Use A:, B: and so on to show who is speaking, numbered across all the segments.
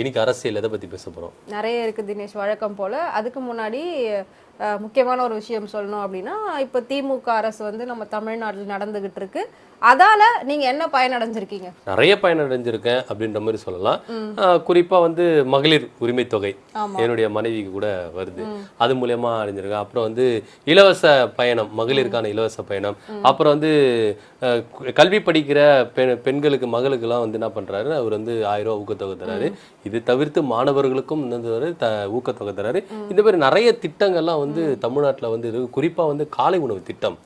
A: இன்னைக்கு அரசியல் எதை பத்தி பேச போறோம்?
B: நிறைய இருக்கு தினேஷ் வழக்கம் போல. அதுக்கு முன்னாடி முக்கியமான ஒரு விஷயம் சொல்லணும் அப்படின்னா இப்போ திமுக அரசு வந்து நம்ம தமிழ்நாட்டில் நடந்துகிட்டு இருக்கு. அதால நீங்க என்ன பயனடைஞ்சிருக்கீங்க?
A: நிறைய பயனடைஞ்சிருக்கேன் அப்படின்ற மாதிரி சொல்லலாம். குறிப்பா வந்து மகளிர் உரிமை தொகை. என்னுடைய மனைவிக்கு கூட வருது. அது மூலியமா அடைஞ்சிருக்கேன். அப்புறம் வந்து இலவச பயணம் மகளிருக்கான இலவச பயணம். அப்புறம் வந்து கல்வி படிக்கிற பெண் பெண்களுக்கு மகளுக்கெல்லாம் வந்து என்ன பண்றாரு? அவர் வந்து ஆயிரம் ரூபாய் ஊக்கத்தொகை தராரு. இது தவிர்த்து மாணவர்களுக்கும் வந்து த ஊக்கத்தொகை தராரு. இந்த மாதிரி நிறைய திட்டங்கள்லாம் வந்து தமிழ்நாட்டுல வந்து இருக்கு. குறிப்பா வந்து காலை உணவு திட்டம்.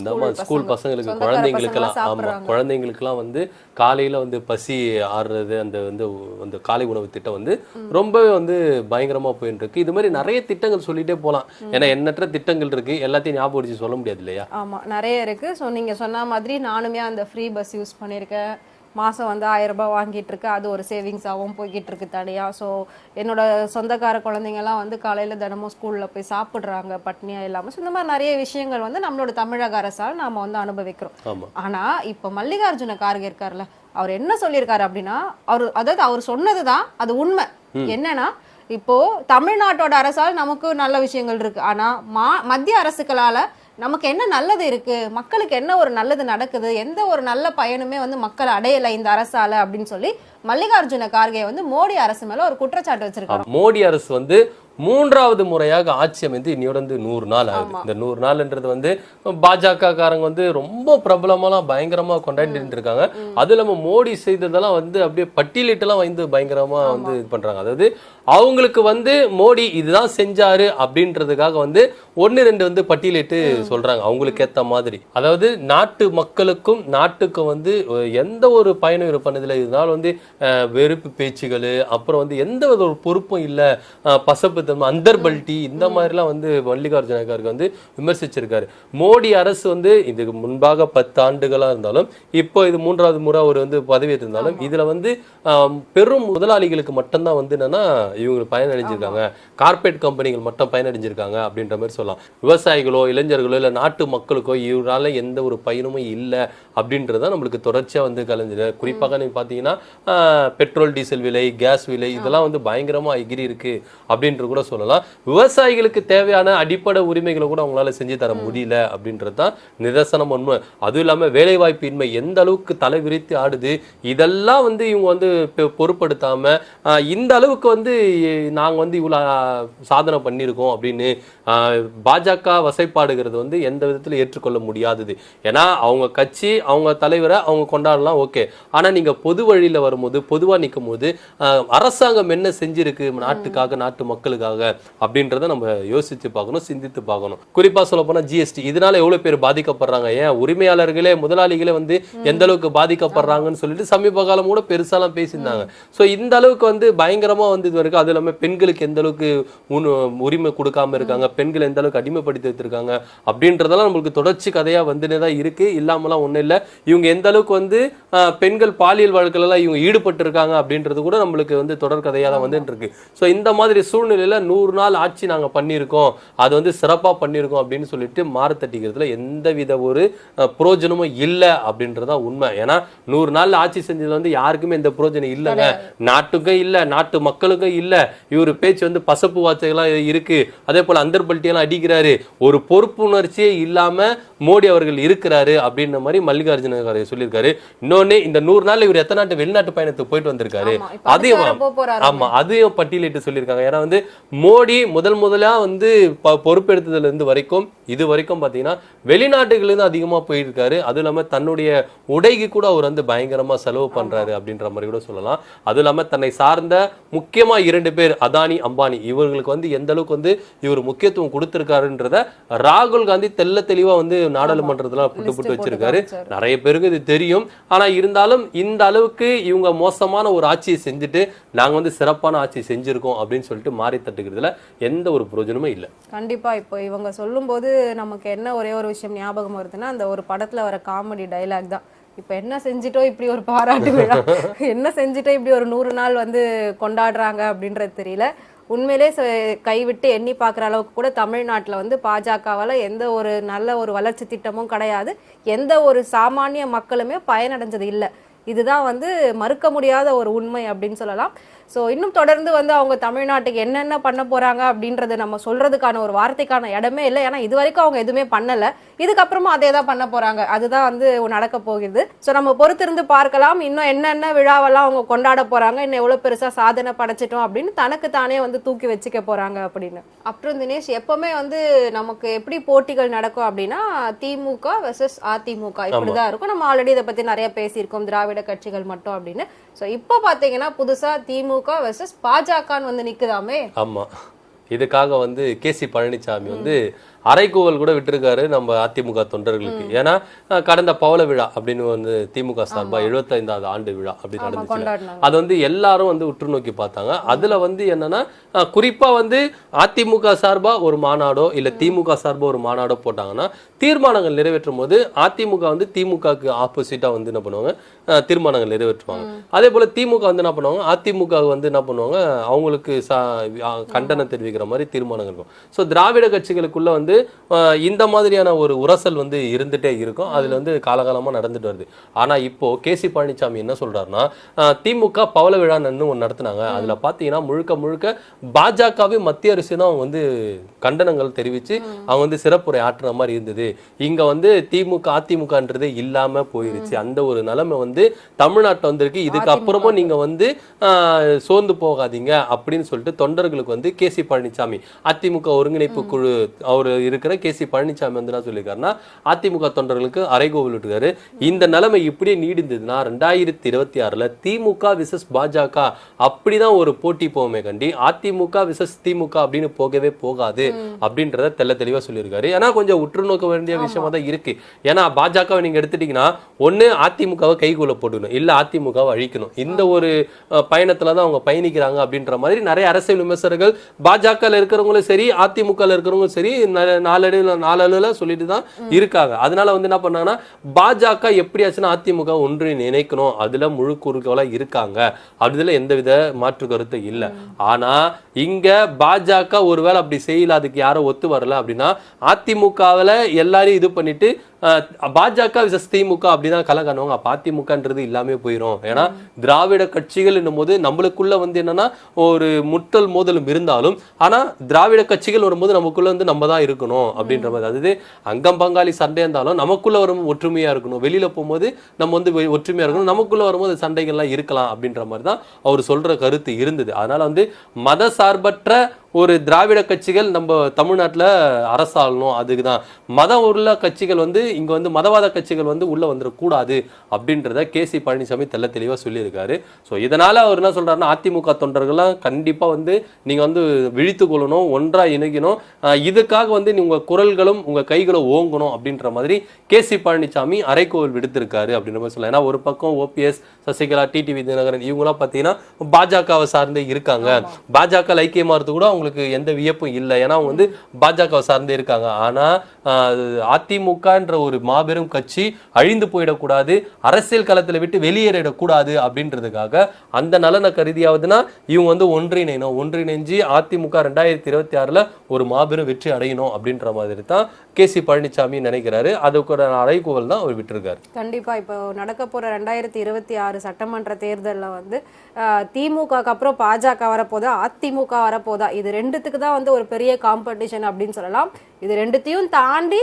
A: இந்த
B: ஸ்கூல்
A: மாதிரி ஸ்கூல் பசங்களுக்கு குழந்தைங்களுக்கெல்லாம்
B: பசங்கெல்லாம்
A: ஆமா
B: சாப்பிடுறாங்க.
A: குழந்தைங்களுக்கெல்லாம் வந்து காலையில வந்து பசி ஆறுறது அந்த வந்து அந்த காலை உணவு திட்டம் வந்து ரொம்பவே வந்து பயங்கரமா போயிட்டு இருக்கு. இது மாதிரி நிறைய திட்டங்கள் சொல்லிட்டே போலாம். ஏன்னா எண்ணற்ற திட்டங்கள் இருக்கு. எல்லாத்தையும் ஞாபகம் சொல்ல முடியாது இல்லையா?
B: ஆமா நிறைய இருக்கு. ஸோ நீங்க சொன்ன மாதிரி நானுமே அந்த ஃப்ரீ பஸ் யூஸ் பண்ணியிருக்கேன். மாசம் வந்து ஆயிரம் ரூபாய் வாங்கிட்டு இருக்கு. அது ஒரு சேவிங்ஸாகவும் போய்கிட்டு இருக்கு தனியா. ஸோ என்னோட சொந்தக்கார குழந்தைங்கலாம் வந்து காலையில தினமும் ஸ்கூல்ல போய் சாப்பிடுறாங்க பட்னியா இல்லாம. ஸோ இந்த மாதிரி நிறைய விஷயங்கள் வந்து நம்மளோட தமிழக அரசால் நாம வந்து அனுபவிக்கிறோம்.
A: ஆமா.
B: ஆனா இப்ப மல்லிகார்ஜுன கார்கே இருக்கார்ல அவர் என்ன சொல்லியிருக்காரு அப்படின்னா அவர் அதாவது அவர் சொன்னதுதான் அது உண்மை. என்னன்னா இப்போ தமிழ்நாட்டோட அரசால் நமக்கு நல்ல விஷயங்கள் இருக்கு. ஆனா மா மத்திய அரசுகளால நமக்கு என்ன நல்லது இருக்கு? மக்களுக்கு என்ன ஒரு நல்லது நடக்குது? எந்த ஒரு நல்ல பயனுமே வந்து மக்கள் அடையலை இந்த அரசால அப்படின்னு சொல்லி மல்லிகார்ஜுன கார்கே வந்து மோடி அரசு மேல ஒரு குற்றச்சாட்டு வச்சிருக்காங்க
A: மோடி அரசு வந்து மூன்றாவது முறையாக ஆட்சி அமைந்து இன்னையோட வந்து நூறு நாள் ஆகுது. இந்த நூறு நாள்ன்றது வந்து பாஜக காரங்க வந்து ரொம்ப பிரபலமாலாம் பயங்கரமா கொண்டாடிட்டு இருக்காங்க அது இல்லாம மோடி செய்ததெல்லாம் வந்து அப்படியே பட்டியலிட்டெல்லாம் வந்து பயங்கரமா வந்து இது பண்றாங்க. அதாவது அவங்களுக்கு வந்து மோடி இதுதான் செஞ்சாரு அப்படின்றதுக்காக வந்து ஒன்னு ரெண்டு வந்து பட்டியலிட்டு சொல்றாங்க. அவங்களுக்கு ஏத்த மாதிரி. அதாவது நாட்டு மக்களுக்கும் நாட்டுக்கும் வந்து எந்த ஒரு பயனும் இது பண்ணதில்லை இதனால வந்து வெறுப்பு பேச்சுகள் அப்புறம் வந்து எந்த ஒரு பொறுப்பும் இல்லை. பசப்பு தன்மை அந்தர்பல்ட்டி இந்த மாதிரிலாம் வந்து மல்லிகார்ஜுன கார்கே வந்து விமர்சிச்சிருக்காரு. மோடி அரசு வந்து இதுக்கு முன்பாக பத்து ஆண்டுகளா இருந்தாலும் இப்போ இது மூன்றாவது முறை அவர் வந்து பதவி இருந்தாலும் இதுல வந்து பெரும் முதலாளிகளுக்கு மட்டும்தான் வந்து என்னன்னா இவங்க பயனடைஞ்சிருக்காங்க. கார்ப்பரேட் கம்பெனிகள் மட்டும் பயனடைஞ்சிருக்காங்க அப்படின்ற மாதிரி சொல்லலாம். விவசாயிகளோ இளைஞர்களோ இல்ல நாட்டு மக்களுக்கோ இவரால எந்த ஒரு பயனுமே இல்லை அப்படின்றத நம்மளுக்கு தொடர்ச்சியா வந்து கலைஞ்சிரு குறிப்பாக நீங்க பாத்தீங்கன்னா ஆஹ், பெட்ரோல் டீசல் விலை கேஸ் விலை இதெல்லாம் வந்து பயங்கரமா எகிரி இருக்கு அப்படின்றது கூட சொல்லலாம். விவசாயிகளுக்கு தேவையான அடிப்படை உரிமைகளை கூட அவங்களால செஞ்சு தர முடியல அப்படின்றது தான் நிதர்சனம் உண்மை. அதுவும் இல்லாம வேலை வாய்ப்பின்மை எந்த அளவுக்கு தலை விரித்து ஆடுது இதெல்லாம் வந்து இவங்க வந்து பொருட்படுத்தாம இந்த அளவுக்கு வந்து நாங்க வந்து இவ்வளவு ஆஹ், சாதனை பண்ணியிருக்கோம் அப்படின்னு பாஜக வசைப்பாடுகிறது வந்து எந்த விதத்துல ஏற்றுக்கொள்ள முடியாதது. ஏன்னா அவங்க கட்சி அவங்க தலைவரை அவங்க கொண்டாடலாம் ஓகே. ஆனா நீங்க பொது வழியில வரும்போது பொதுவா நிற்கும் போது அரசாங்கம் என்ன செஞ்சிருக்கு நாட்டுக்காக நாட்டு மக்களுக்காக அப்படின்றத நம்ம யோசிச்சு பார்க்கணும் சிந்தித்து பார்க்கணும். குறிப்பா சொல்ல போனா ஜிஎஸ்டி இதனால எவ்வளவு பேர் பாதிக்கப்படுறாங்க? ஏன்? உரிமையாளர்களே முதலாளிகளே வந்து எந்த அளவுக்கு பாதிக்கப்படுறாங்கன்னு சொல்லிட்டு சமீப காலம் கூட பெருசாலாம் பேசியிருந்தாங்க. சோ இந்த அளவுக்கு வந்து பயங்கரமா வந்து இது வரைக்கும் அது இல்லாம பெண்களுக்கு எந்த அளவுக்கு உரிமை கொடுக்காம இருக்காங்க பெண்கள் எந்த அளவுக்கு அடிமைப்படுத்தி வச்சிருக்காங்க அப்படின்றதெல்லாம் நம்மளுக்கு தொடர்ச்சி கதையா வந்துனே தான் இருக்கு. இல்லாமலாம் ஒண்ணும் இல்ல. இவங்க எந்த அளவுக்கு வந்து பெண்கள் பாலியல் வழக்குல எல்லாம் இவங்க ஈடுபட்டு இருக்காங்க அப்படின்றது கூட நம்மளுக்கு வந்து தொடர் கதையா தான் வந்துட்டு இருக்கு சோ இந்த மாதிரி சூழ்நிலையில நூறு நாள் ஆட்சி நாங்க பண்ணியிருக்கோம். அது வந்து சிறப்பா பண்ணியிருக்கோம் அப்படின்னு சொல்லிட்டு மாறு தட்டிக்கிறதுல எந்த வித ஒரு புரோஜனமும் இல்ல அப்படின்றதா உண்மை. ஏன்னா நூறு நாள் ஆட்சி செஞ்சதுல வந்து யாருக்குமே எந்த புரோஜனம் இல்லைங்க. நாட்டுக்கும் இல்ல நாட்டு மக்களுக்கும் இல்ல. இவர் பேச்சு வந்து பசப்பு வார்த்தைகள்லாம் இருக்கு. அதே போல அந்தர்பல்ட்டியெல்லாம் அடிக்கிறாரு. ஒரு பொறுப்புணர்ச்சியே இல்லாம மோடி அவர்கள் இருக்கிறாரு அப்படின்ற மாதிரி மல்லிகார்ஜுன கார்கே சொல்லியிருக்காரு. இன்னொன்னு இந்த நூறு நாள் இவர் எத்தனை நாட்டு வெளிநாட்டு பயணத்துக்கு போயிட்டு வந்திருக்காரு? அதையும். ஆமா அதையும் பட்டியலிட்டு சொல்லியிருக்காங்க. ஏன்னா வந்து மோடி முதல் முதலா வந்து பொறுப்பெடுத்ததுல இருந்து வரைக்கும் இது வரைக்கும் பாத்தீங்கன்னா வெளிநாட்டுகள் இருந்து அதிகமா போயிருக்காரு. அதுவும் இல்லாம தன்னுடைய உடைக்கு கூட அவர் வந்து பயங்கரமா செலவு பண்றாரு அப்படின்ற மாதிரி கூட சொல்லலாம். அதுவும் இல்லாம தன்னை சார்ந்த முக்கியமா இரண்டு பேர் அதானி அம்பானி இவர்களுக்கு வந்து எந்த அளவுக்கு வந்து இவர் முக்கியத்துவம் கொடுத்திருக்காருன்றத ராகுல் காந்தி தெள்ள தெளிவா வந்து நாடாளுமன்றத்துல புட்டு புட்டு வச்சிருக்காரு. நிறைய பேருக்கு இது தெரியும். ஆனா இருந்தாலும் இந்த அளவுக்கு இவங்க மோசமான ஒரு ஆட்சியை செஞ்சுட்டு நாங்க வந்து சிறப்பான ஆட்சி செஞ்சிருக்கோம் அப்படின்னு சொல்லிட்டு மாறி தட்டுக்கிறதுல எந்த ஒரு பிரயோஜனமும் இல்லை.
B: கண்டிப்பா. இப்போ இவங்க சொல்லும்போது நமக்கு என்ன ஒரே ஒரு விஷயம் ஞாபகம் வருதுன்னா அந்த ஒரு படத்துல வர காமெடி டைலாக் தான். இப்போ என்ன செஞ்சிட்டோ இப்படி ஒரு பாராட்டு விழா. என்ன செஞ்சிட்டோ இப்படி ஒரு நூறு நாள் வந்து கொண்டாடுறாங்க அப்படின்றது தெரியல. உண்மையிலே ச- கைவிட்டு எண்ணி பார்க்குற அளவுக்கு கூட தமிழ்நாட்டில் வந்து பாஜகவால் எந்த ஒரு நல்ல ஒரு வளர்ச்சி திட்டமும் கிடையாது. எந்த ஒரு சாமானிய மக்களுமே பயனடைஞ்சது இல்லை. இதுதான் வந்து மறுக்க முடியாத ஒரு உண்மை அப்படின்னு சொல்லலாம். ஸோ இன்னும் தொடர்ந்து வந்து அவங்க தமிழ்நாட்டுக்கு என்னென்ன பண்ண போறாங்க அப்படின்றத நம்ம சொல்றதுக்கான ஒரு வார்த்தைக்கான இடமே இல்லை. ஏன்னா இது வரைக்கும் அவங்க எதுவுமே பண்ணல. இதுக்கப்புறமா அதே தான் பண்ண போறாங்க. அதுதான் வந்து நடக்க போகுது. ஸோ நம்ம பொறுத்திருந்து பார்க்கலாம். இன்னும் என்னென்ன விழாவெல்லாம் அவங்க கொண்டாட போறாங்க. இன்னும் எவ்வளவு பெருசா சாதனை படைச்சிட்டோம் அப்படின்னு தனக்கு தானே வந்து தூக்கி வச்சுக்க போறாங்க அப்படின்னு. அப்புறம் தினேஷ் எப்பவுமே வந்து நமக்கு எப்படி போட்டிகள் நடக்கும் அப்படின்னா திமுக வெர்சஸ் அதிமுக. இப்படிதான் இருக்கும். நம்ம ஆல்ரெடி இதை பத்தி நிறைய பேசியிருக்கோம். திராவிட கட்சிகள் மட்டும் அப்படின்னு. ஸோ இப்போ பாத்தீங்கன்னா புதுசா திமுக வெர்சஸ் பாஜகன்னு வந்து நிக்குதாமே?
A: ஆமா. இதுக்காக வந்து கேசி பழனிசாமி வந்து அரைக்கூவல் கூட விட்டிருக்காரு நம்ம அதிமுக தொண்டர்களுக்கு. ஏன்னா கடந்த பவள விழா அப்படின்னு வந்து திமுக சார்பா எழுபத்தைந்தாவது ஆண்டு விழா அப்படின்னு நடந்துச்சு அது வந்து எல்லாரும் வந்து உற்று நோக்கி பார்த்தாங்க. அதுல வந்து என்னன்னா குறிப்பா வந்து அதிமுக சார்பா ஒரு மாநாடோ இல்ல திமுக சார்பா ஒரு மாநாடோ போட்டாங்கன்னா தீர்மானங்கள் நிறைவேற்றும் போது அதிமுக வந்து திமுகக்கு ஆப்போசிட்டா வந்து என்ன பண்ணுவாங்க? தீர்மானங்கள் நிறைவேற்றுவாங்க. அதே போல திமுக வந்து என்ன பண்ணுவாங்க? அதிமுக வந்து என்ன பண்ணுவாங்க? அவங்களுக்கு கண்டனம் தெரிவிக்கிற மாதிரி தீர்மானங்கள் இருக்கும் ஸோ திராவிட கட்சிகளுக்குள்ள வந்து அஹ், இந்த மாதிரியான ஒரு உரசல் வந்து இருந்துட்டே இருக்கும். அதுல வந்து காலகாலமா நடந்துட்டு வருது. ஆனா இப்போ கேசி பழனிசாமி என்ன சொல்றாருன்னா அஹ், திமுக பவள விழான்னு ஒன்று நடத்துனாங்க. அதுல பாத்தீங்கன்னா முழுக்க முழுக்க பாஜகவே மத்திய அரசு தான் அவங்க வந்து கண்டனங்கள் தெரிவிச்சு அவங்க வந்து சிறப்புரை ஆற்றுற மாதிரி இருந்தது. இங்க வந்து திமுக அதிமுகன்றது இல்லாம போயிருச்சு. அந்த ஒரு நிலைமை வந்து தமிழ்நாட்டுல வந்திருக்கு. இதுக்கு அப்புறமும் நீங்க வந்து சோர்ந்து போகாதீங்க அப்படின்னு சொல்லிட்டு தொண்டர்களுக்கு வந்து கேசி பழனிசாமி அதிமுக ஒருங்கிணைப்பு குழு அவர் இருக்கிற கேசி பழனிசாமி வந்து என்ன சொல்லியிருக்காருன்னா அதிமுக தொண்டர்களுக்கு அறைகோவில் விட்டுருக்காரு. இந்த நிலைமை இப்படியே நீடிந்ததுன்னா ரெண்டாயிரத்தி இருபத்தி ஆறுல திமுக விசஸ் பாஜக அப்படிதான் ஒரு போட்டி போவோமே கண்டி அதிமுக விசஸ் திமுக அப்படின்னு போகவே போகாது அப்படின்றத தெள்ள தெளிவா சொல்லியிருக்காரு. ஏன்னா கொஞ்சம் உற்று நோக்க வேண்டிய விஷயமா தான் இருக்கு. ஏன்னா பாஜகவை நீங்க எடுத்துட்டீங்கன்னா ஒண்ணு அதிமுகவை கைக்குள்ள போட்டுக்கணும் இல்ல அதிமுகவை அழிக்கணும். இந்த ஒரு பயணத்துல தான் அவங்க பயணிக்கிறாங்க அப்படின்ற மாதிரி நிறைய அரசியல் விமர்சகர்கள் பாஜக இருக்கிறவங்களும் சரி அதிமுக இருக்கிறவங்களும் சரி நாளடைவுல நாளடைவுல சொல்லிட்டு தான் இருக்காங்க. அதனால வந்து என்ன பண்ணாங்கன்னா பாஜக எப்படியாச்சுன்னா அதிமுக ஒன்று நினைக்கணும் அதுல முழு குறுக்கோலா இருக்காங்க. அதுல எந்தவித மாற்று கருத்து இல்ல. ஆனா இங்க பாஜக ஒருவேளை அப்படி செய்யல அதுக்கு யாரும் ஒத்து வரல அப்படின்னா அதிமுகவுல எல்லாரையும் இது பண்ணிட்டு பாஜக விசஸ் திமுக அப்படிதான் கலை காணுவாங்க. அப்ப அதிமுகன்றது இல்லாமே போயிடும் ஏன்னா திராவிட கட்சிகள் என்னும் போது நம்மளுக்குள்ள வந்து என்னன்னா ஒரு முட்டல் மோதலும் இருந்தாலும் ஆனா திராவிட கட்சிகள் வரும்போது நமக்குள்ள வந்து நம்ம தான் இருக்கணும் அப்படின்ற மாதிரி. அதாவது அங்கம் பங்காளி சண்டை இருந்தாலும் நமக்குள்ள வரும் ஒற்றுமையா இருக்கணும். வெளியில போகும்போது நம்ம வந்து வெ- ஒற்றுமையா இருக்கணும். நமக்குள்ள வரும்போது சண்டைகள்லாம் இருக்கலாம் அப்படின்ற மாதிரி தான் அவர் சொல்ற கருத்து இருந்தது. அதனால வந்து மத சார்பற்ற ஒரு திராவிட கட்சிகள் நம்ம தமிழ்நாட்டுல அரசாளணும் அதுக்கு தான் மதம் உள்ள கட்சிகள் வந்து இங்க வந்து மதவாத கட்சிகள் வந்து உள்ள வந்துடக்கூடாது அப்படின்றத கேசி பழனிசாமி தெள்ள தெளிவா சொல்லியிருக்காரு. ஸோ இதனால அவர் என்ன சொல்றாருன்னா அதிமுக தொண்டர்கள்லாம் கண்டிப்பா வந்து நீங்க வந்து விழித்து கொள்ளணும் ஒன்றா இணைக்கணும். இதுக்காக வந்து நீ உங்க குரல்களும் உங்க கைகளும் ஓங்கணும் அப்படின்ற மாதிரி கேசி பழனிசாமி அரைக்கோவில் விடுத்திருக்காரு அப்படின்ற மாதிரி சொல்லலாம். ஏன்னா ஒரு பக்கம் ஓபிஎஸ் சசிகலா டிடிவி தினகரன் இவங்கெல்லாம் பார்த்தீங்கன்னா பாஜகவை சார்ந்தே இருக்காங்க. பாஜக ஐக்கியமாறது கூட அவங்களுக்கு எந்த வியப்பும் இல்லை. ஏன்னா அவங்க வந்து பாஜகவை சார்ந்தே இருக்காங்க. ஆனால் அதிமுகன்ற ஒரு மாபெரும் கட்சி அழிந்து போயிடக்கூடாது அரசியல் களத்தில் விட்டு வெளியேறிடக்கூடாது அப்படின்றதுக்காக அந்த நலனை கருதியாவதுன்னா இவங்க வந்து ஒன்றிணைணும் ஒன்றிணைஞ்சு அதிமுக ரெண்டாயிரத்தி இருபத்தி ஆறில் ஒரு மாபெரும் வெற்றி அடையணும் அப்படின்ற மாதிரி தான் கேசி பழனிசாமி நினைக்கிறாரு. அதுக்கூட அறைகூவல் தான் அவர் விட்டுருக்காரு.
B: கண்டிப்பா. இப்போ நடக்க போற ரெண்டாயிரத்தி இருபத்தி ஆறு சட்டமன்ற தேர்தலில் வந்து திமுகக்கு அப்புறம் பாஜக வரப்போதா அதிமுக வரப்போதா? இது ரெண்டுத்துக்கு தான் வந்து ஒரு பெரிய காம்படிஷன் அப்படின்னு சொல்லலாம். இது ரெண்டுத்தையும் தாண்டி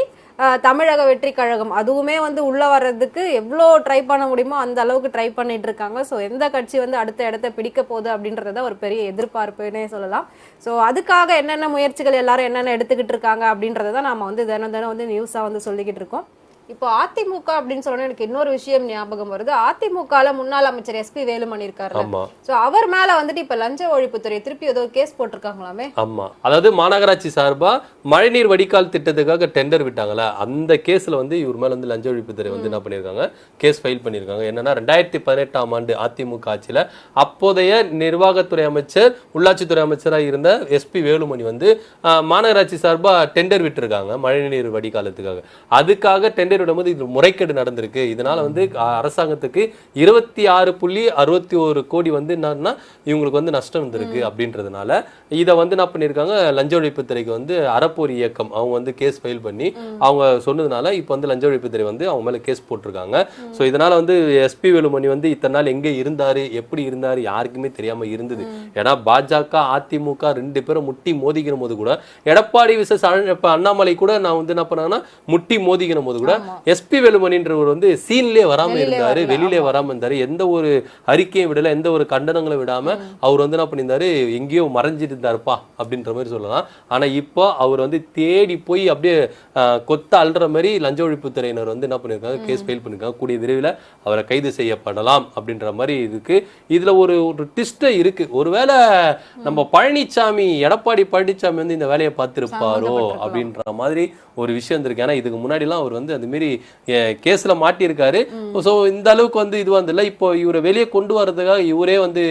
B: தமிழக வெற்றி கழகம். அதுவுமே வந்து உள்ளே வர்றதுக்கு எவ்வளோ ட்ரை பண்ண முடியுமோ அந்த அளவுக்கு ட்ரை பண்ணிட்டு இருக்காங்க. ஸோ எந்த கட்சி வந்து அடுத்த இடத்த பிடிக்க போகுது அப்படின்றத ஒரு பெரிய எதிர்பார்ப்புன்னே சொல்லலாம். ஸோ அதுக்காக என்னென்ன முயற்சிகள் எல்லாரும் என்னென்ன எடுத்துக்கிட்டு இருக்காங்க அப்படின்றத தான் வந்து தினம் தினம் வந்து நியூஸாக வந்து சொல்லிக்கிட்டு இருக்கோம். இப்போ அதிமுக அப்படின்னு சொன்னா எனக்கு இன்னொரு விஷயம் ஞாபகம் வருது. அதிமுகல முன்னாள் அமைச்சர் எஸ்பி வேலுமணி இருக்காருல்ல சோ அவர் மேல வந்துட்டு இப்ப லஞ்ச ஒழிப்புத்துறை திருப்பி ஏதோ கேஸ் போட்டிருக்காங்களாமே?
A: ஆமா. அதாவது மாநகராட்சி சார்பா மழைநீர் வடிகால் திட்டத்துக்காக டெண்டர் விட்டாங்கல்ல அந்த கேஸ்ல வந்து இவர் மேல வந்து லஞ்ச ஒழிப்புத்துறை வந்து என்ன பண்ணிருக்காங்க கேஸ் ஃபைல் பண்ணிருக்காங்க என்னன்னா ரெண்டாயிரத்தி பதினெட்டாம் ஆண்டு அதிமுக ஆட்சியில அப்போதைய நிர்வாகத்துறை அமைச்சர் உள்ளாட்சித்துறை அமைச்சராக இருந்த எஸ்பி வேலுமணி வந்து மாநகராட்சி சார்பா டெண்டர் விட்டிருக்காங்க மழைநீர் வடிகாலத்துக்காக. அதுக்காக டெண்டர் பேர் விடும்போது இது முறைகேடு நடந்திருக்கு. இதனால வந்து அரசாங்கத்துக்கு இருபத்தி ஆறு புள்ளி அறுபத்தி ஒரு கோடி வந்து என்னன்னா இவங்களுக்கு வந்து நஷ்டம் வந்திருக்கு அப்படின்றதுனால இதை வந்து என்ன பண்ணியிருக்காங்க லஞ்ச ஒழிப்புத்துறைக்கு வந்து அறப்போர் இயக்கம் அவங்க வந்து கேஸ் ஃபைல் பண்ணி அவங்க சொன்னதுனால இப்போ வந்து லஞ்ச ஒழிப்புத்துறை வந்து அவங்க மேல கேஸ் போட்டிருக்காங்க. ஸோ இதனால வந்து எஸ்பி வேலுமணி வந்து இத்தனை நாள் எங்க இருந்தாரு எப்படி இருந்தாரு யாருக்குமே தெரியாம இருந்தது. ஏன்னா பாஜக அதிமுக ரெண்டு பேரும் முட்டி மோதிக்கிற போது கூட எடப்பாடி விசஸ் அண்ணாமலை கூட நான் வந்து என்ன பண்ணேன்னா முட்டி மோதிக்கிற போது கூட எஸ்பி வேலுமணின்றவர் வந்து சீன்லயே வராம இருந்தாரு வெளியிலே. வராம இருந்தாரு. எந்த ஒரு அறிக்கையும் விடல எந்த ஒரு கண்டனங்களும் விடாம அவர் வந்து என்ன பண்ணியிருந்தாரு? எங்கேயோ மறைஞ்சிட்டு இருந்தாருப்பா அப்படின்ற மாதிரி சொல்லலாம். ஆனா இப்போ அவர் வந்து தேடி போய் அப்படியே கொத்த அல்ற மாதிரி லஞ்ச ஒழிப்புத்துறையினர் வந்து என்ன பண்ணியிருக்காங்க? கேஸ் ஃபைல் பண்ணிருக்காங்க கூடிய விரைவில் அவரை கைது செய்யப்படலாம் அப்படின்ற மாதிரி இருக்கு. இதுல ஒரு ஒரு ட்விஸ்ட் இருக்கு. ஒருவேளை நம்ம பழனிசாமி எடப்பாடி பழனிசாமி வந்து இந்த வேலையை பார்த்திருப்பாரோ. அப்படின்ற மாதிரி ஒரு விஷயம் இருக்கு ஏன்னா இதுக்கு முன்னாடிலாம் அவர் வந்து அந்த மாரி கேஸ்ல மாட்டியிருக்காரு. ஸோ இந்த அளவுக்கு வந்து இது வந்து இல்லை இப்போ இவரை வெளியே கொண்டு வர்றதுக்காக இவரே வந்து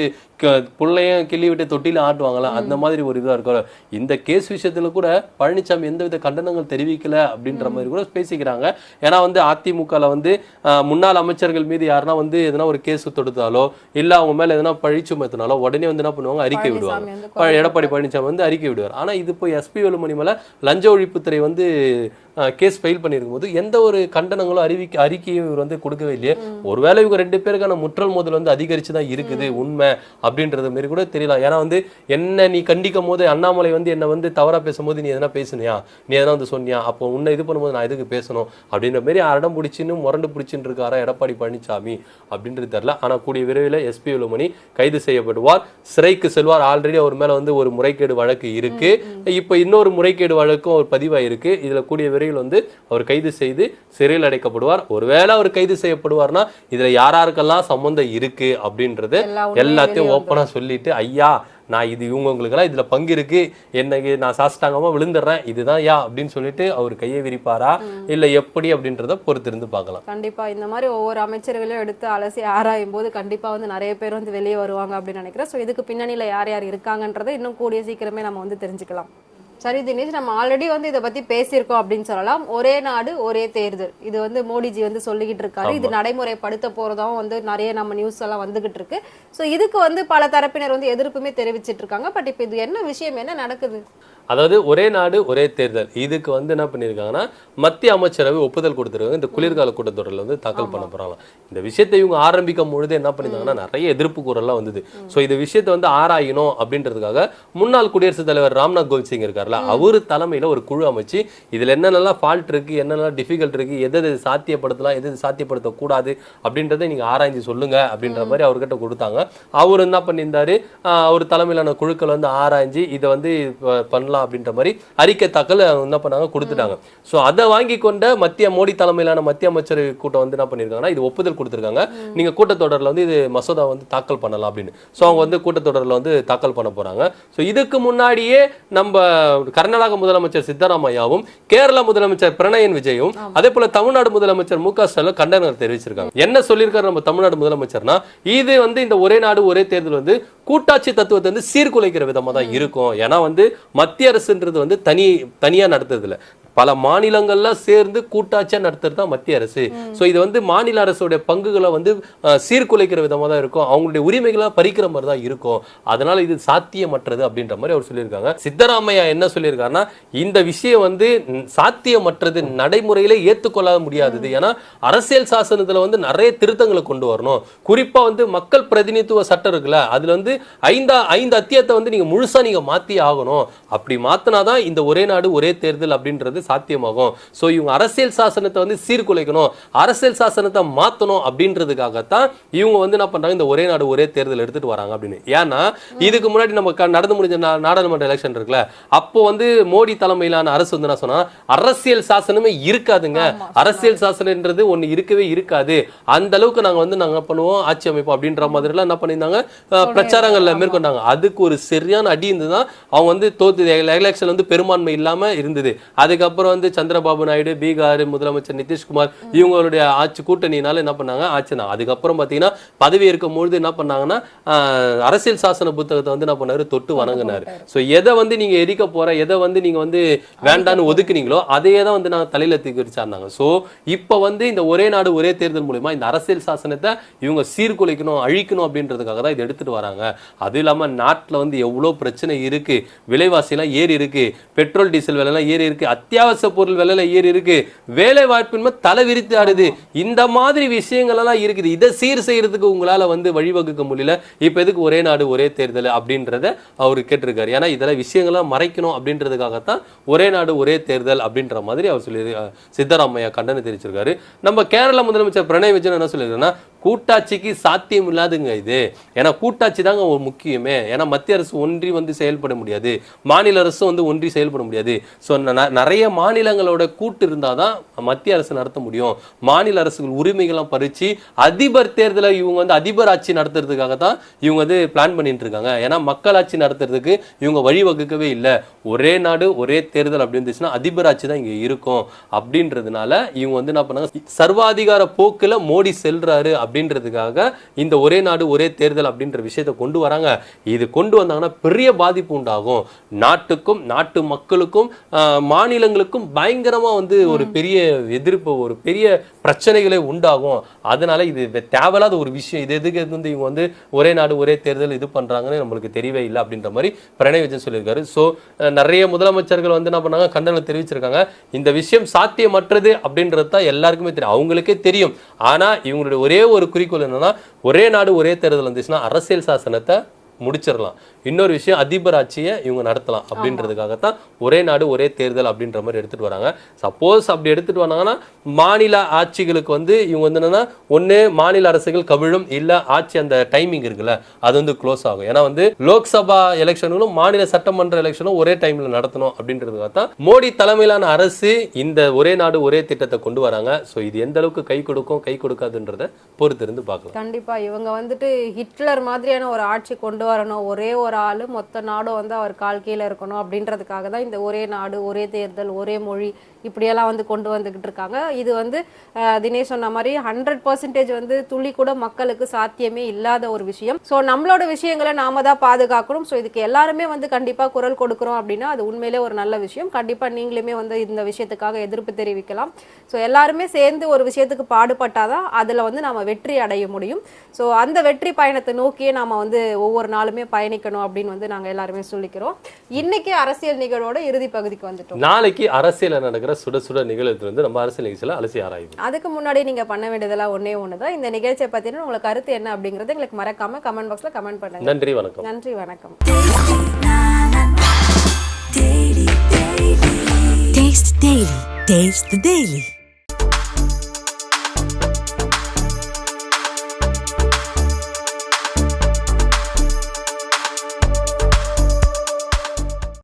A: புள்ளையும் கிள்ளி விட்டு தொட்டில ஆட்டுவாங்கல்ல அந்த மாதிரி ஒரு இதா இருக்கும். இந்த கேஸ் விஷயத்துல கூட பழனிசாமி எந்தவித கண்டனங்கள் தெரிவிக்கல அப்படின்ற மாதிரி கூட பேசிக்கிறாங்க. ஏன்னா வந்து அதிமுகல வந்து முன்னாள் அமைச்சர்கள் மீது யாருன்னா வந்து எதனா ஒரு கேஸ் தொடுத்தாலோ இல்ல அவங்க மேல எதனா பழி சுமத்தினாலோ உடனே வந்து என்ன பண்ணுவாங்க? அறிக்கை விடுவாங்க. எடப்பாடி பழனிசாமி வந்து அறிக்கை விடுவார். ஆனா இது இப்போ எஸ்பி வேலுமணி மேல லஞ்ச ஒழிப்புத்துறை வந்து கேஸ் ஃபைல் பண்ணியிருக்கும் போது எந்த ஒரு கண்டனங்களும் அறிவிக்க அறிக்கையும் இவர் வந்து கொடுக்கவே இல்லையே. ஒருவேளை இவங்க ரெண்டு பேருக்கான முற்றல் மோதல் வந்து அதிகரிச்சு தான் இருக்குது உண்மை. அப்படின்றது மாரி கூட தெரியலாம். ஏன்னா வந்து என்ன நீ கண்டிக்கும் போது அண்ணாமலை வந்து என்ன வந்து தவறா பேசும்போது நீ எதனா பேசுனியா? நீ எதனா வந்து சொன்னியா? அப்போ உன்னை இது பண்ணும்போது நான் எதுக்கு பேசணும்? அப்படின்ற மாதிரி அடம் பிடிச்சின்னு முரண்டு பிடிச்சின்னு இருக்காரா எடப்பாடி பழனிசாமி அப்படின்றது தெரியல. ஆனா கூடிய விரைவில் எஸ்பி வேலுமணி கைது செய்யப்படுவார். சிறைக்கு செல்வார். ஆல்ரெடி அவர் மேல வந்து ஒரு முறைகேடு வழக்கு இருக்கு. இப்போ இன்னொரு முறைகேடு வழக்கும் ஒரு பதிவாயிருக்கு இதுல கூடிய விரைவில் வந்து அவர் கைது செய்து சிறையில் அடைக்கப்படுவார். ஒருவேளை அவர் கைது செய்யப்படுவார்னா இதுல யாராருக்கெல்லாம் சம்பந்தம் இருக்கு அப்படின்றது எல்லாத்தையும்
B: வெளியே
A: ஓப்பனா சொல்லிட்டு ஐயா நான் இது இவங்களுக்கெல்லாம் இதுல பங்கு இருக்கு. என்னைக்கு நான் சாஸ்தாங்கமா விழுந்துடுறேன். இதுதான் யா அப்படின்னு சொல்லிட்டு அவர் கையை விரிப்பாரா? இல்ல எப்படி அப்படின்றத பொறுத்திருந்து பார்க்கலாம்.
B: கண்டிப்பா. இந்த மாதிரி ஒவ்வொரு அமைச்சர்களையும் எடுத்து அலசி ஆராயும் போது கண்டிப்பா வந்து நிறைய பேர் வந்து வெளியே வருவாங்க அப்படின்னு நினைக்கிறேன். ஸோ இதுக்கு பின்னணியில யார் யார் இருக்காங்கன்றதை இன்னும் கூடிய சீக்கிரமே நம்ம வந்து தெரிஞ்சுக்கலாம். சரி தினேஷ் நம்ம ஆல்ரெடி வந்து இதை பத்தி பேசியிருக்கோம் அப்படின்னு சொல்லலாம். ஒரே நாடு ஒரே தேர்தல். இது வந்து மோடிஜி வந்து சொல்லிக்கிட்டு இருக்காரு. இது நடைமுறைப்படுத்த போறதாவும் வந்து நிறைய நம்ம நியூஸ் எல்லாம் வந்துகிட்டு இருக்கு. ஸோ இதுக்கு வந்து பல தரப்பினர் வந்து எதிர்ப்புமே தெரிவிச்சிட்டு இருக்காங்க. பட் இப்போ இது என்ன விஷயம் என்ன நடக்குது?
A: அதாவது ஒரே நாடு ஒரே தேர்தல். இதுக்கு வந்து என்ன பண்ணியிருக்காங்கன்னா மத்திய அமைச்சரவை ஒப்புதல் கொடுத்துருக்காங்க. இந்த குளிர்கால கூட்டத்தொடரில் வந்து தாக்கல் பண்ண போறாங்க. இந்த விஷயத்தை இவங்க ஆரம்பிக்கும் பொழுது என்ன பண்ணியிருந்தாங்கன்னா நிறைய எதிர்ப்பு குரல்லாம் வந்தது. ஸோ இந்த விஷயத்தை வந்து ஆராயணும் அப்படின்றதுக்காக முன்னாள் குடியரசுத் தலைவர் ராம்நாத் கோவிந்த் சிங் இருக்கார்ல அவரு தலைமையில ஒரு குழு அமைச்சு இதுல என்னென்னலாம் ஃபால்ட் இருக்கு என்னென்னலாம் டிஃபிகல்ட் இருக்கு எது எது சாத்தியப்படுத்தலாம் எது எது சாத்தியப்படுத்தக்கூடாது அப்படின்றத நீங்க ஆராய்ஞ்சு சொல்லுங்க அப்படின்ற மாதிரி அவர்கிட்ட கொடுத்தாங்க. அவர் என்ன பண்ணியிருந்தாரு? அவர் தலைமையிலான குழுக்கள் வந்து ஆராய்ஞ்சு இதை வந்து ப- பண்ணலாம் அப்படின்ற மாதிரி அறிக்கை தாக்கல் என்ன பண்ணாங்க? கொடுத்துட்டாங்க. ஸோ அதை வாங்கி கொண்ட மத்திய மோடி தலைமையிலான மத்திய அமைச்சரவை கூட்டம் வந்து என்ன பண்ணியிருக்காங்கன்னா இது ஒப்புதல் கொடுத்துருக்காங்க. நீங்க கூட்டத்தொடரில் வந்து இது மசோதா வந்து தாக்கல் பண்ணலாம் அப்படின்னு. ஸோ அவங்க வந்து கூட்டத்தொடரில் வந்து தாக்கல் பண்ண போறாங்க. ஸோ இதுக்கு முன்னாடியே நம்ம கர்நாடக முதலமைச்சர் சித்தராமையாவும் கேரள முதலமைச்சர் பிரணயன் விஜயும் அதே போல தமிழ்நாடு முதலமைச்சர் மு க ஸ்டாலின் கண்டனம் தெரிவிச்சிருக்காங்க. என்ன சொல்லியிருக்காரு நம்ம தமிழ்நாடு முதலமைச்சர்னா இது வந்து இந்த ஒரே நாடு ஒரே தேர்தல் வந்து கூட்டாட்சி தத்துவத்தை வந்து சீர்குலைக்கிற விதமா தான் இருக்கும். ஏன்னா வந்து மத்திய அரசுன்றது வந்து தனி தனியாக நடத்துறது பல மாநிலங்கள்ல சேர்ந்து கூட்டாட்சியா நடத்துறது தான் மத்திய அரசு. சோ இது வந்து மாநில அரசுடைய பங்குகளை வந்து சீர்குலைக்கிற விதமா தான் இருக்கும். அவங்களுடைய உரிமைகளை பறிக்கிற மாதிரி தான் இருக்கும். அதனால இது சாத்தியமற்றது அப்படின்ற மாதிரி அவர் சொல்லியிருக்காங்க. சித்தராமையா என்ன சொல்லியிருக்காருன்னா இந்த விஷயம் வந்து சாத்தியமற்றது நடைமுறையில ஏற்றுக்கொள்ள முடியாதது. ஏன்னா அரசியல் சாசனத்துல வந்து நிறைய திருத்தங்களை கொண்டு வரணும். குறிப்பா வந்து மக்கள் பிரதிநிதித்துவ சட்டம் இருக்குல்ல அதுல வந்து ஐந்தா ஐந்து அத்தியத்தை வந்து நீங்க முழுசா நீங்க மாத்தி ஆகணும். அப்படி மாத்தினாதான் இந்த ஒரே நாடு ஒரே தேர்தல் அப்படின்றது சாத்தியமாகும். சோ இவங்க அரசியல் சாசனத்தை வந்து சீர்குலைக்கணும் அரசியல் சாசனத்தை மாத்தணும் அப்படின்றதுக்காகத்தான் இவங்க வந்து என்ன பண்றாங்க இந்த ஒரே நாடு ஒரே தேர்தல் எடுத்துட்டு வராங்க அப்படின்னு. ஏன்னா இதுக்கு முன்னாடி நம்ம நடந்து முடிஞ்ச நாடாளுமன்ற எலெக்ஷன் இருக்குல்ல அப்போ வந்து மோடி தலைமையிலான அரசு வந்து என்ன சொன்னா அரசியல் சாசனமே இருக்காதுங்க. அரசியல் சாசனம்ன்றது ஒண்ணு இருக்கவே இருக்காது. அந்த அளவுக்கு நாங்க வந்து நாங்க என்ன பண்ணுவோம் ஆட்சி அமைப்போம் அப்படின்ற மாதிரி எல்லாம் என்ன பண்ணியிருந்தாங்க பிரச்சாரங்கள்ல மேற்கொண்டாங்க. அதுக்கு ஒரு சரியான அடி இருந்துதான் அவங்க வந்து தோத்து எலெக்ஷன் வந்து பெரும்பான்மை இல்லாம இருந்தது. அதுக்கப்புறம் அதுக்கப்புறம் வந்து சந்திரபாபு நாயுடு பீகார் முதலமைச்சர் நிதிஷ்குமார் இவங்களுடைய ஆட்சி கூட்டணினால என்ன பண்ணாங்க? ஆட்சி தான் அதுக்கப்புறம் பார்த்தீங்கன்னா பதவி இருக்கும் பொழுது என்ன பண்ணாங்கன்னா அரசியல் சாசன புத்தகத்தை வந்து என்ன பண்ணாரு? தொட்டு வணங்கினார். ஸோ எதை வந்து நீங்க எரிக்க போற எதை வந்து நீங்க வந்து வேண்டான்னு ஒதுக்குனீங்களோ அதையே தான் வந்து நாங்கள் தலையில தீக்கிரிச்சாருந்தாங்க ஸோ இப்போ வந்து இந்த ஒரே நாடு ஒரே தேர்தல் மூலயமா இந்த அரசியல் சாசனத்தை இவங்க சீர்குலைக்கணும் அழிக்கணும் அப்படின்றதுக்காக தான் இதை எடுத்துட்டு வராங்க. அதுவும் இல்லாமல் நாட்டில் வந்து எவ்வளோ பிரச்சனை இருக்கு விலைவாசிலாம் ஏறி இருக்கு பெட்ரோல் டீசல் விலைலாம் ஏறி இருக்கு அத்தியாவசிய பொருள் விலையில ஏறி இருக்கு. வேலை வாய்ப்பின்மை தலை விரித்து ஆடுது. இந்த மாதிரி விஷயங்கள் எல்லாம் இருக்குது. இதை சீர் செய்யறதுக்கு உங்களால வந்து வழிவகுக்க முடியல. இப்போ எதுக்கு ஒரே நாடு ஒரே தேர்தல் அப்படின்றத அவர் கேட்டிருக்காரு. ஏன்னா இதெல்லாம் விஷயங்கள்லாம் மறைக்கணும் அப்படின்றதுக்காகத்தான் ஒரே நாடு ஒரே தேர்தல் அப்படின்ற மாதிரி அவர் சொல்லி சித்தராமையா கண்டனம் தெரிவிச்சிருக்காரு. நம்ம கேரள முதலமைச்சர் பிரணய் விஜயன் என்ன சொல்லியிருக்காருன்னா கூட்டாட்சிக்கு சாத்தியம் இல்லாதுங்க இது. ஏன்னா கூட்டாட்சி தாங்க ஒரு முக்கியமே. ஏன்னா மத்திய அரசு ஒன்றி வந்து செயல்பட முடியாது. மாநில அரசு வந்து ஒன்றி செயல்பட முடியாது. ஸோ நிறைய மாநிலங்களோட கூட்டு இருந்தால் தான் மத்திய அரசு நடத்த முடியும். மாநில அரசுகள் உரிமைகள்லாம் பறிச்சு அதிபர் தேர்தலை இவங்க வந்து அதிபர் ஆட்சி நடத்துறதுக்காக தான் இவங்க வந்து பிளான் பண்ணிட்டு இருக்காங்க. ஏன்னா மக்களாட்சி நடத்துறதுக்கு இவங்க வழிவகுக்கவே இல்லை. ஒரே நாடு ஒரே தேர்தல் அப்படி இருந்துச்சுன்னா அதிபர் ஆட்சி தான் இங்கே இருக்கும். அப்படின்றதுனால இவங்க வந்து என்ன பண்ணாங்க? சர்வாதிகார போக்கில் மோடி செல்றாரு அப்படின்றதுக்காக இந்த ஒரே நாடு ஒரே தேர்தல் அப்படின்ற விஷயத்தை கொண்டு வராங்க. இது கொண்டு வந்தாங்கன்னா பெரிய பாதிப்பு உண்டாகும். நாட்டுக்கும் நாட்டு மக்களுக்கும் மாநிலங்கள் மாநிலங்களுக்கும் பயங்கரமா வந்து ஒரு பெரிய எதிர்ப்பு ஒரு பெரிய பிரச்சனைகளே உண்டாகும். அதனால இது தேவையில்லாத ஒரு விஷயம். இது எதுக்கு வந்து இவங்க வந்து ஒரே நாடு ஒரே தேர்தல் இது பண்றாங்கன்னு நம்மளுக்கு தெரியவே இல்லை அப்படின்ற மாதிரி பிரணய் விஜயன் சொல்லியிருக்காரு. ஸோ நிறைய முதலமைச்சர்கள் வந்து என்ன பண்ணாங்க? கண்டனம் தெரிவிச்சிருக்காங்க. இந்த விஷயம் சாத்தியமற்றது அப்படின்றது தான் எல்லாருக்குமே தெரியும். அவங்களுக்கே தெரியும். ஆனா இவங்களுடைய ஒரே ஒரு குறிக்கோள் என்னன்னா ஒரே நாடு ஒரே தேர்தல் வந்துச்சுன்னா அரசியல் சாசனத்தை முடிச்சிடலாம். இன்னொரு விஷயம் அதிபர் ஆட்சியை இவங்க நடத்தலாம் அப்படின்றதுக்காகத்தான் ஒரே நாடு ஒரே தேர்தல் அப்படின்ற மாதிரி எடுத்துட்டு வராங்க. சப்போஸ் அப்படி எடுத்துட்டு வந்தாங்கன்னா மாநில ஆட்சிகளுக்கு வந்து இவங்க வந்து என்னன்னா ஒன்று மாநில அரசுகள் கவிழும் இல்லை ஆட்சி அந்த டைமிங் இருக்குல்ல அது வந்து க்ளோஸ் ஆகும். ஏன்னா வந்து லோக்சபா எலெக்ஷனும் மாநில சட்டமன்ற எலெக்ஷனும் ஒரே டைம்ல நடத்தணும் அப்படின்றதுக்காக தான் மோடி தலைமையிலான அரசு இந்த ஒரே நாடு ஒரே திட்டத்தை கொண்டு வராங்க. ஸோ இது எந்த அளவுக்கு கை கொடுக்கும் கை கொடுக்காதுன்றத பொறுத்து இருந்து பார்க்கலாம்.
B: கண்டிப்பா. இவங்க வந்துட்டு ஹிட்லர் மாதிரியான ஒரு ஆட்சி கொண்டு வரணும். ஒரே ஒரு ஆள் மொத்த நாடும் வந்து அவர் கால் கீழே இருக்கணும் அப்படின்றதுக்காக தான் இந்த ஒரே நாடு ஒரே தேர்தல் ஒரே மொழி இப்படியெல்லாம் வந்து கொண்டு வந்துக்கிட்டு இருக்காங்க. இது வந்து தினேஷ் சொன்ன மாதிரி ஹண்ட்ரட் பர்சன்டேஜ் வந்து துளி கூட மக்களுக்கு சாத்தியமே இல்லாத ஒரு விஷயம். ஸோ நம்மளோட விஷயங்களை நாம தான் பாதுகாக்கணும். ஸோ இதுக்கு எல்லாருமே வந்து கண்டிப்பாக குரல் கொடுக்குறோம் அப்படின்னா அது உண்மையிலே ஒரு நல்ல விஷயம். கண்டிப்பாக நீங்களுமே வந்து இந்த விஷயத்துக்காக எதிர்ப்பு தெரிவிக்கலாம். ஸோ எல்லாருமே சேர்ந்து ஒரு விஷயத்துக்கு பாடுபட்டாதான் அதில் வந்து நம்ம வெற்றி அடைய முடியும். ஸோ அந்த வெற்றி பயணத்தை நோக்கியே நாம வந்து ஒவ்வொரு நாளுமே பயணிக்கணும் அப்படின்னு வந்து நாங்கள் எல்லாருமே சொல்லிக்கிறோம். இன்னைக்கு அரசியல் நிகழ்வோட இறுதி பகுதிக்கு வந்துட்டோம்.
A: நாளைக்கு அரசியல் நடக்கிற சுட சுட நிகழ்வு வந்து நம்ம அரசியல் நிகழ்ச்சியில அலசி ஆராய்வு
B: அதுக்கு முன்னாடி நீங்க பண்ண வேண்டியதெல்லாம் ஒண்ணே ஒன்று தான் இந்த நிகழ்ச்சியை பத்தின உங்களுக்கு கருத்து என்ன அப்படிங்கறது எங்களுக்கு மறக்காம கமெண்ட் பாக்ஸ்ல கமெண்ட் பண்ணுங்க
A: நன்றி வணக்கம்
B: நன்றி வணக்கம்
C: Taste Daily. Taste the Daily.